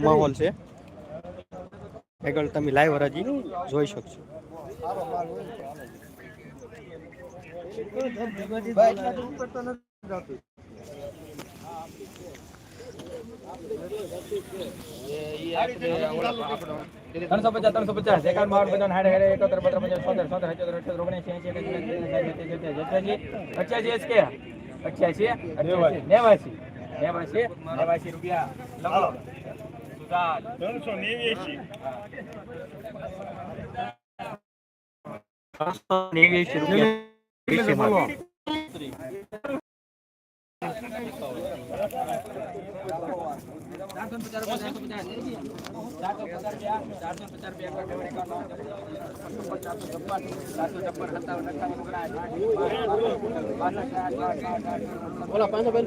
માહોલ છે આગળ તમે લાઈવ હરાજી જોઈ શકશો ત્રણસો પચાસ ત્રણસો પચાસ એકાવન બાવન પંચાવન સાઠ સાઠ એકોતેર બત્રીસ પંચાવન સોતેર સોતેર અઠ્યોતેર અઠ્યોતેર ઓગણસી એંસી અઠ્યાસી અઠ્યાસી કે અઠ્યાસી નેવાસી નેવાસી નેવાસી ત્રણસો નેવ્યાસી ત્રણસો નેવ્યાસી રૂપિયા ઓલા પાંચસો બેન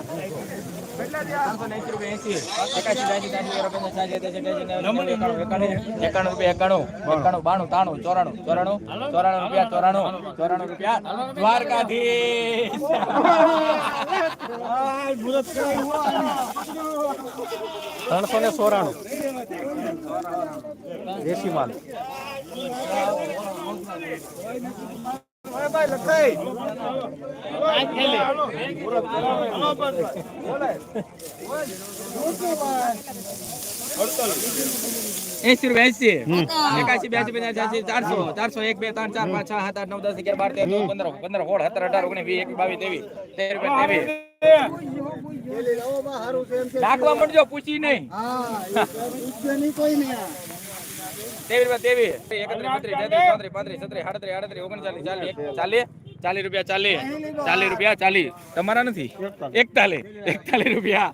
એકાણું રૂપિયા એકાણું એકાણું બાણું તાણું ચોરાણું ચોરાણું ચોરાણું રૂપિયા ચોરાણું ચોરાણું રૂપિયા દ્વારકાધીશ ત્રણસો ને ચોરાણું દેશી માલ એસી રૂપિયા એસી એકાસી બ્યાસી પચાસ ચારસો. ચારસો એક બે ત્રણ ચાર પાંચ છ સાત આઠ નવ દસ અગિયાર બાર તેર ચૌદ પંદર પંદર સોળ સત્તર અઢાર ઓગણીસ વીસ એકવીસ બાવીસ ત્રેવીસ. તેર રૂપિયા ત્રેવીસ નાખવા મળજો પૂછી નહીં. તેવી રૂપિયા તેવી એકત્રીસ બત્રીસ તેત્રીસ પાંત્રીસ છત્રીસ સાડત્રીસ આડત્રીસ ઓગણચાલીસ ચાલીસ. ચાલીસ ચાલીસ રૂપિયા ચાલીસ. ચાલીસ રૂપિયા ચાલીસ. તમારા નથી? એકતાલીસ. એકતાલીસ રૂપિયા.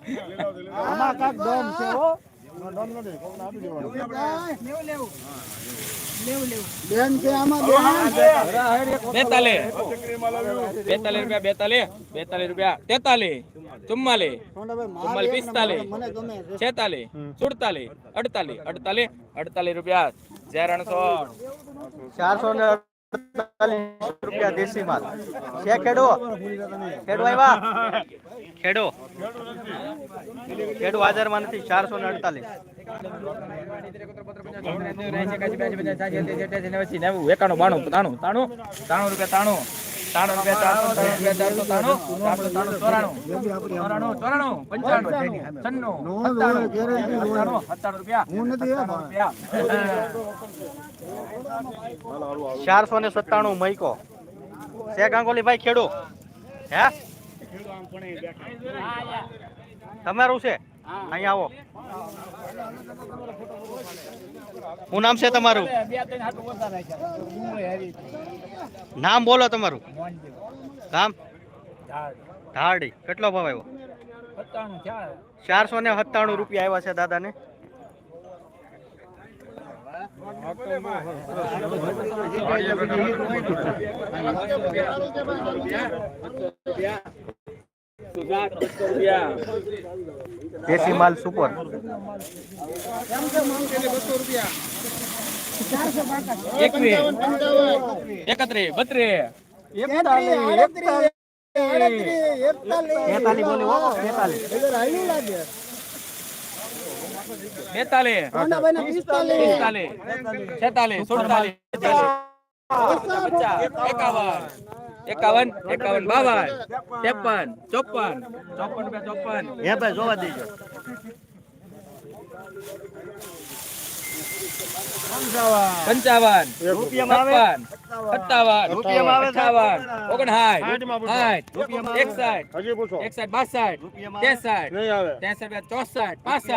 બેતાલીસ. બેતાલીસ રૂપિયા. બેતાલીસ બેતાલીસ રૂપિયા. તેતાલીસ ચુમ્માલીસ ચુમ્માલીસ પિસ્તાલીસ છેતાલીસ સુડતાલીસ અડતાલીસ અડતાલીસ અડતાલીસ રૂપિયા. ચારસો ને રૂપિયા દેશી માલ છે ખેડો ખેડો આવ્યા ખેડો ખેડો હાજરમાં નથી ચારસો ને અડતાલીસ એકાણું બાણું તાણું તાણું તાણું રૂપિયા તાણું રૂપિયા ચારસો ચારસો તાણું ચારસો તાણું ચોરાણું ચોરાણું ચોરાણું પંચાણું છન્નું સત્તાણું સત્તાણું સત્તાણું રૂપિયા ચારસો ને સત્તાણું મૈકો. છે ગાંગોલી ભાઈ ખેડૂ હે? તમારું છે? અહીંયા આવો. શું નામ છે તમારું? નામ બોલો તમારું. નામ ધારડી. કેટલો ભાવ આવ્યો? ચારસો ને સત્તાણું રૂપિયા આવ્યા છે દાદાને. દેશી માલ સુપર. એકત્રીસ. બત્રીસ. તેતાલીસ બેતાલીસ. પિસ્તાલીસ છેતાલીસ સુડતાલીસ એકાવન. એકાવન એકાવન બાવન. ત્રેપન ચોપન. ચોપન રૂપિયા ચોપન. હે ભાઈ જોવા દેજો. પંચાવન. રૂપિયામાં છપ્પન સત્તાવન. રૂપિયામાં આવે છે? અઠાવન ઓગણસાઠ સાઠમાં પૂછો. સાઠ એકસાઠ હજી પૂછો. એકસાઠ બાસઠ રૂપિયામાં ત્રેસઠ નહીં આવે. ત્રેસઠ બે ચોસઠ પાસઠ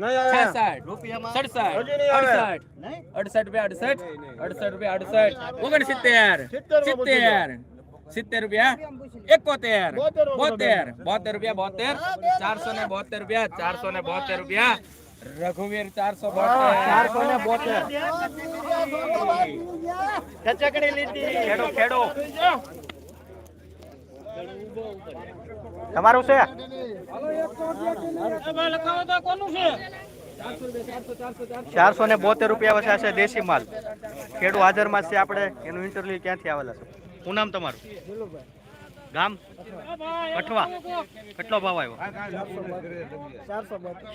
નહીં આવે. છાસઠ રૂપિયામાં સડસઠ હજી નહીં આવે. અડસઠ નહીં? અડસઠ રૂપિયા અડસઠ અડસઠ રૂપિયા અડસઠ ઓગણસિત્તેર સિત્તેરમાં પૂછી સિત્તેર. સિત્તેર રૂપિયા એકોતેર. બોતેર બોતેર. રૂપિયા બોતેર. ચારસો ને બોતેર રૂપિયા ચારસો ને બોતેર રૂપિયા. રઘુવીર ચારસો ચારસો ને બોતેર. ખેડો ખેડો. તમારું છે? ચારસો ને બોતેર રૂપિયા છે દેશી માલ. ખેડૂ હાજરમાં છે આપણે. એનું ઇન્ટરવ્યુ ક્યાંથી આવેલા છે? શું નામ તમારું? ગામ? કઠવા. કેટલો ભાવ આવ્યો?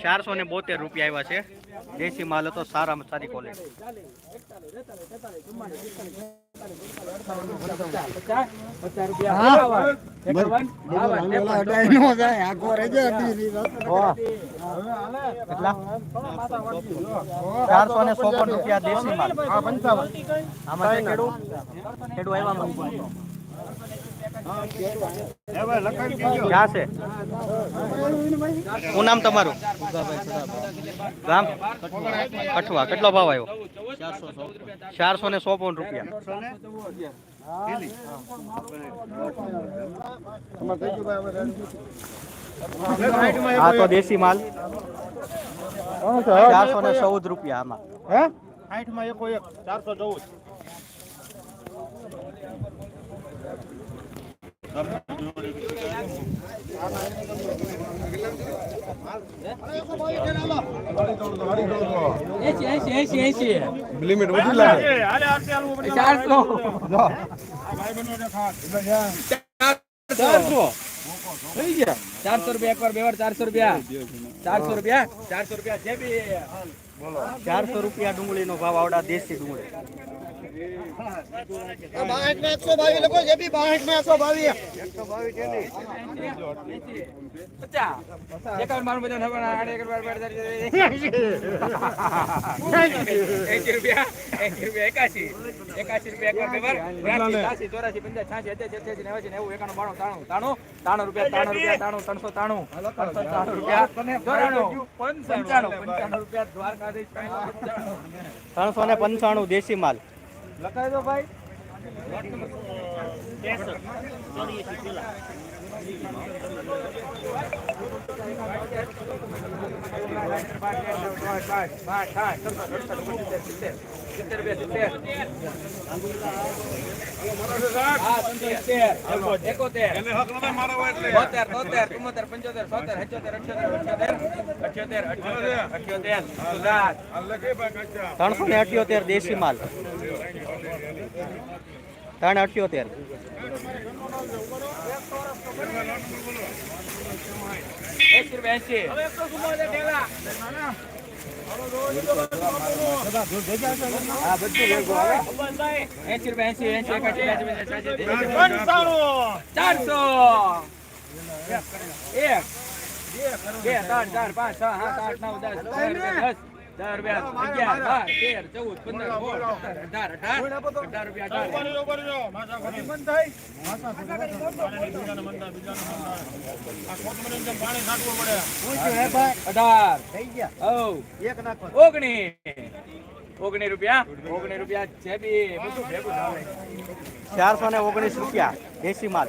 ચારસો ને બોતેર રૂપિયા આવ્યા છે. દેશી માલ હતો, સારામાં સારી ક્વોલિટી ચારસો ને ચોપન રૂપિયા દેશી માલ. આમાં ખેડૂત ખેડૂ ખેડૂ આવ્યા શું નામ તમારું? ગામ? કેટલો ભાવ આવ્યો? ચારસો ને ચોપન રૂપિયા. આ તો દેશી માલ. ચારસો ને ચૌદ રૂપિયા આમાં. સાઠમાં એકો એક, ચારસો ચૌદ. લિમિટ વધી લાગે. ચારસો. ચારસો. થઈ ગયા. ચારસો રૂપિયા એકવાર બે વાર ચારસો રૂપિયા. ચારસો રૂપિયા ચારસો રૂપિયા. જે બી ચારસો રૂપિયા ડુંગળીનો ભાવ આવડા દેશી ડુંગળી. પચાસ. એકાવન મારું બધા નવા આડે એક વાર વાર એંશી રૂપિયા એંશી રૂપિયા. રૂપિયા ચોરાસી પંચાસી છ્યાસી અઠ્યાસી અઠ્યાસી નેવાસી નેવું એકાણું બાણું ત્રાણું ત્રાણું ત્રાણું રૂપિયા ત્રાણું રૂપિયા ત્રાણું ત્રણસો ત્રાણું. ત્રણસો ત્રાણું રૂપિયા. ચોરાણું પંચાણું પંચાણું રૂપિયા દ્વારકાધીશ ત્રણસો ને પંચાણું દેશી માલ. લખાઈ દો ભાઈ. ત્રણસો ને અઠ્યોતેર દેશી માલ ત્રણ અઠ્યોતેર એસી રૂપિયા એસી એસી રૂપિયા એસી એસી એકાસી એકાસી એકાસી અઠ્યોતેર. ચારસો. એક બે ત્રણ ચાર પાંચ છ સાત આઠ નવ દસ દસ. દસ રૂપિયા અગિયાર બાર તેર ચૌદ પંદર સોળ સત્તર અઢાર અઢાર અઢાર રૂપિયા અઢાર. ઓગણી ઓગણી ઓગણી છે બી. બધું ભેગું ચારસો ને ઓગણીસ રૂપિયા દેશી માલ.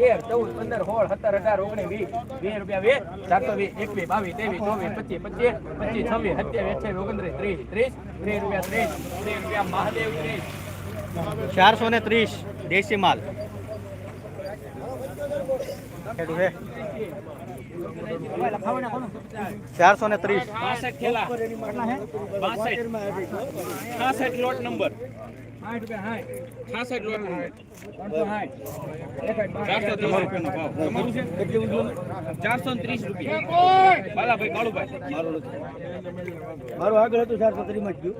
તેર, ચૌદ, પંદર, સોળ, સત્તર, અઢાર, ઓગણીસ, વીસ વીસ રૂપિયા વીસ ચારસો વીસ, એકવીસ, બાવીસ, ત્રેવીસ, ચોવીસ, પચીસ પચીસ પચીસ, છવ્વીસ, સત્યાવીસ, અઠ્યાવીસ, ઓગણત્રીસ, ત્રીસ ત્રીસ ત્રીસ રૂપિયા ત્રીસ ત્રીસ રૂપિયા મહાદેવ ત્રીસ. ચારસો ને ત્રીસ, દેશી માલ. ચારસો ને ત્રીસ લોટ નંબર ચારસો ત્રીસ રૂપિયા બાલાભાઈ કાળુભાઈ મારું આગળ હતું ચારસો ત્રીસમાં ગયું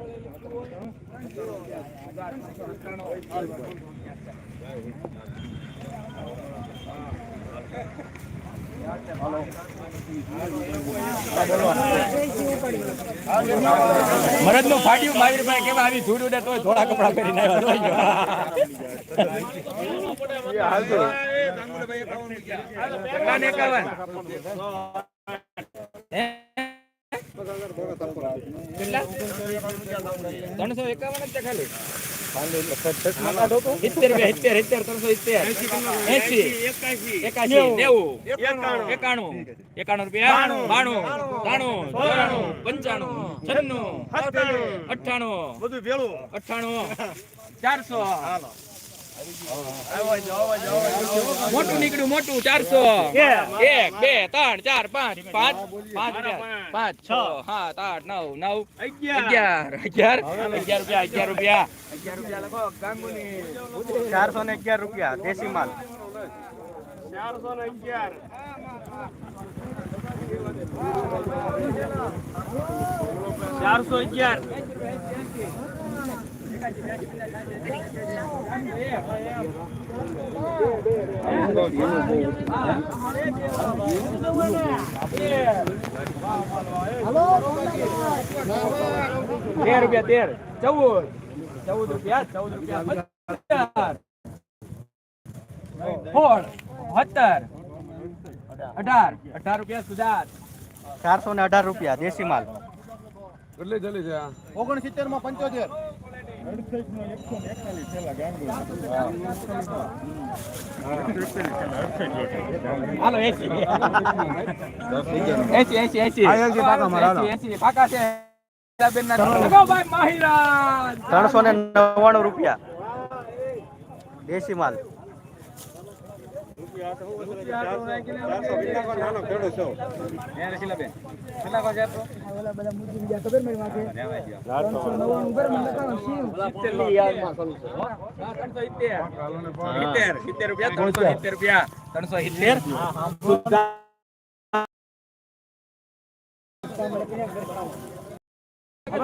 મરદનું ફાટ્યું મારી પાસે કેવા આવી જોડ્યું ને તોય થોડા કપડા પહેરીને આવ્યા? ત્રણસો એકાવન જ ખાલી. સિત્તેર સિત્તેર સિત્તેર ત્રણસો સિત્તેર. એસી એકાશી નેવું એકાણું એકાણું રૂપિયા બાણું ત્રાણું ચોરાણું પંચાણું છન્નું અઠાણું બધું ભેળું. અઠ્ઠાણું. ચારસો. મોટું નીકળ્યું મોટું ચારસો એક બે ત્રણ ચાર પાંચ પાંચ પાંચ રૂપિયા. પાંચ છ સાત આઠ નવ નવ અગિયાર અગિયાર અગિયાર રૂપિયા અગિયાર રૂપિયા અગિયાર રૂપિયા લખો ગાંગુલી ચારસો ને અગિયાર રૂપિયા દેશી માલ ચારસો ને અગિયાર ચારસો અગિયાર તેર રૂપિયા તેર. ચૌદ. ચૌદ રૂપિયા ચૌદ રૂપિયા સોળ. સત્તર અઢાર. અઢાર રૂપિયા સુધાર. ચારસો ને અઢાર રૂપિયા દેશી માલ. કેટલી જલી છે ઓગણસિત્તેરમાં પંચોતેર. ત્રણસો ને નવ્વાણું રૂપિયા. દેશી માલ. ત્રણસો સિત્તેર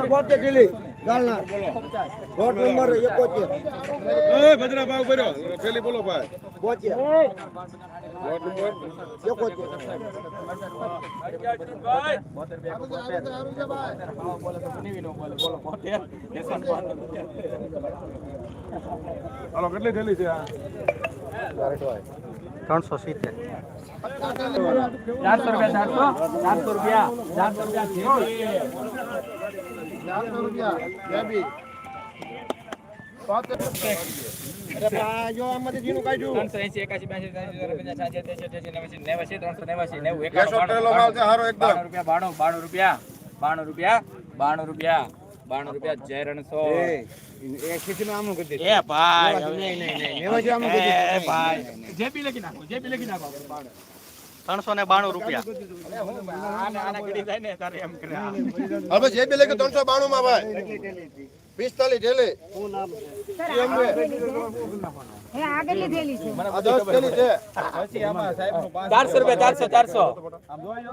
બોતેર કિલી ગાલના. વોટ નંબર એકોતેર. એ ભદ્રા ભાવ ભર્યો પેલી બોલો ભાઈ. બોતેર વોટ નંબર એકોતેર. હાલો કેટલી થેલી છે આ? ત્રણસો સિત્તેર. ચારસો રૂપિયા ચારસો? ચારસો રૂપિયા. ચારસો રૂપિયા ચારસો રૂપિયા. એકદમ બાણું રૂપિયા બાણું રૂપિયા બાણું રૂપિયા બાણું રૂપિયા જય રણસો. એ ભાઈ એ ભાઈ જેપી લખી નાખો જેપી લખી નાખો. ત્રણસો ને બાણું રૂપિયા. આને આને ગળી જાય ને તારે એમ કરે. આ. હવે જે બે લખે ત્રણસો બાણું માં ભાઈ પિસ્તાલીસ છે? ચારસો રૂપિયા ચારસો ચારસો.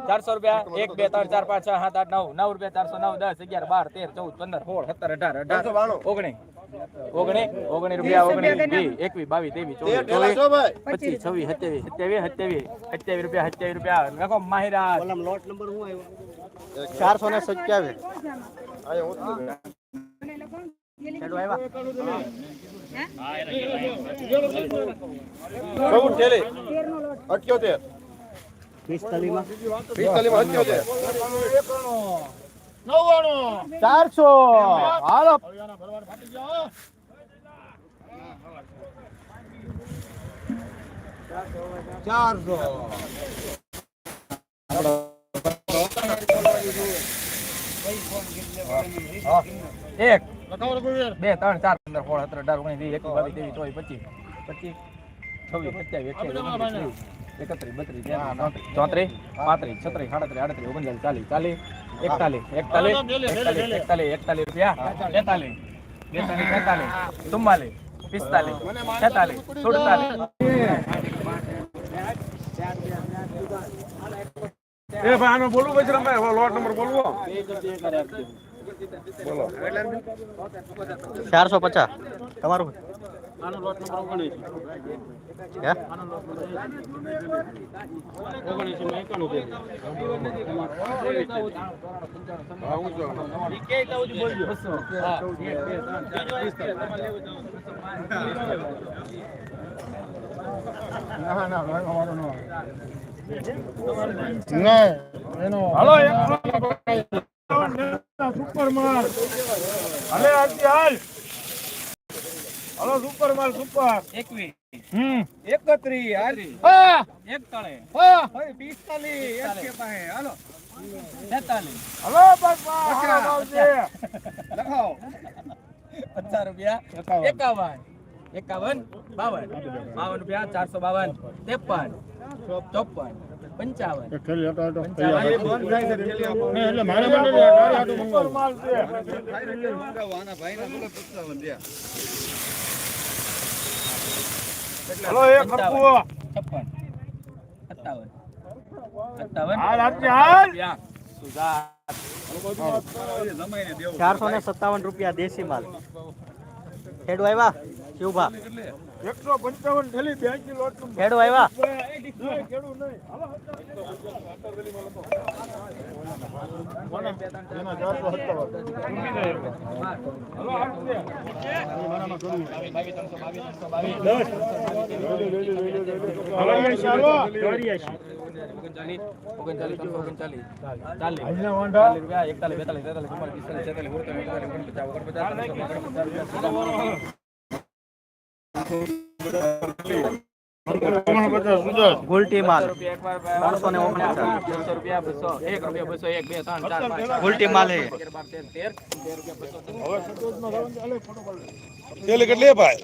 ચારસો રૂપિયા એક બે ત્રણ ચાર પાંચ છ સાત આઠ નવ. નવ રૂપિયા ચારસો નવ દસ અગિયાર બાર તેર ચૌદ પંદર સોળ સત્તર અઢાર અઢાર ઓગણી. ઓગણી ઓગણી રૂપિયા ઓગણી વીસ એકવીસ બાવીસ ત્રેવીસ તેર ચોવીસ પચીસ છવ્વીસ સત્યાવીસ સત્યાવીસ સત્યાવીસ સત્યાવીસ રૂપિયા સત્યાવીસ રૂપિયા. લખો માહિરા ચારસો ને સત્યાવીસ. ચૌદ ઠેલી તેરનો લોટ અઠ્યોતેર પિસ્તાલીસમાં પિસ્તાલીસમાં અઠ્યોતેર ચારસો હાલો ચારસો એક બે ત્રણ ચાર પંદર સોળ સત્તર અઢાર ઓગણીસ એક બાવીસ ત્રેવીસ ચોવીસ પચીસ પચીસ છવ્વીસ સત્યાવીસ અઠ્યાવીસ એકત્રીસ બત્રીસ ચોત્રીસ પાંત્રીસ છત્રીસ સાડત્રીસ આડત્રીસ ઓગણચાલીસ ચાલીસ ચાલીસ એકતાલીસ એકતાલીસ એકતાલીસ એકતાલીસ એકતાલીસ રૂપિયા બેતાલીસ બેતાલીસ તેતાલીસ ચુમ્માલીસ પિસ્તાલીસ છેતાલીસ સુડતાલીસ. એ ભાઈ આનો બોલવું પછી રમે. લોટ નંબર બોલવો. બોલો. ચારસો પચાસ. તમારું? આનો લોટ નંબર ઓગણીસ હે ઓગણીસ એકાણું છે એકત્રીસ હાલ હા એક તળે પિસ્તાલીસ એક પાસે હાલો છેતાલીસ હલો આવજે લખાવો પચાસ રૂપિયા એકાવન એકાવન બાવન બાવન રૂપિયા ચારસો બાવન ત્રેપન ચોપન પંચાવન. એટલે મારે હલો છપ્પન સત્તાવન. સત્તાવન. ચારસો ને સત્તાવન રૂપિયા દેશી માલ. ખેડૂ આવ્યા શિવભા. એકસો પંચાવન થેલી બ્યાસી લોટ ખેડૂ આવ્યા ખેડૂત નહીં એકતાલીસ બેતાલીસ તેતાલીસ ચુમ્માલીસ પિસ્તાલીસ છેતાલીસ ઓગણપચાસ ઓગણપચાસ ગુલટી માલ. ત્રણસો ને ઓગણપચાસ બસો રૂપિયા બસો એક રૂપિયા બસો એક બે ત્રણ ચાર પાંચ કેટલી ભાઈ?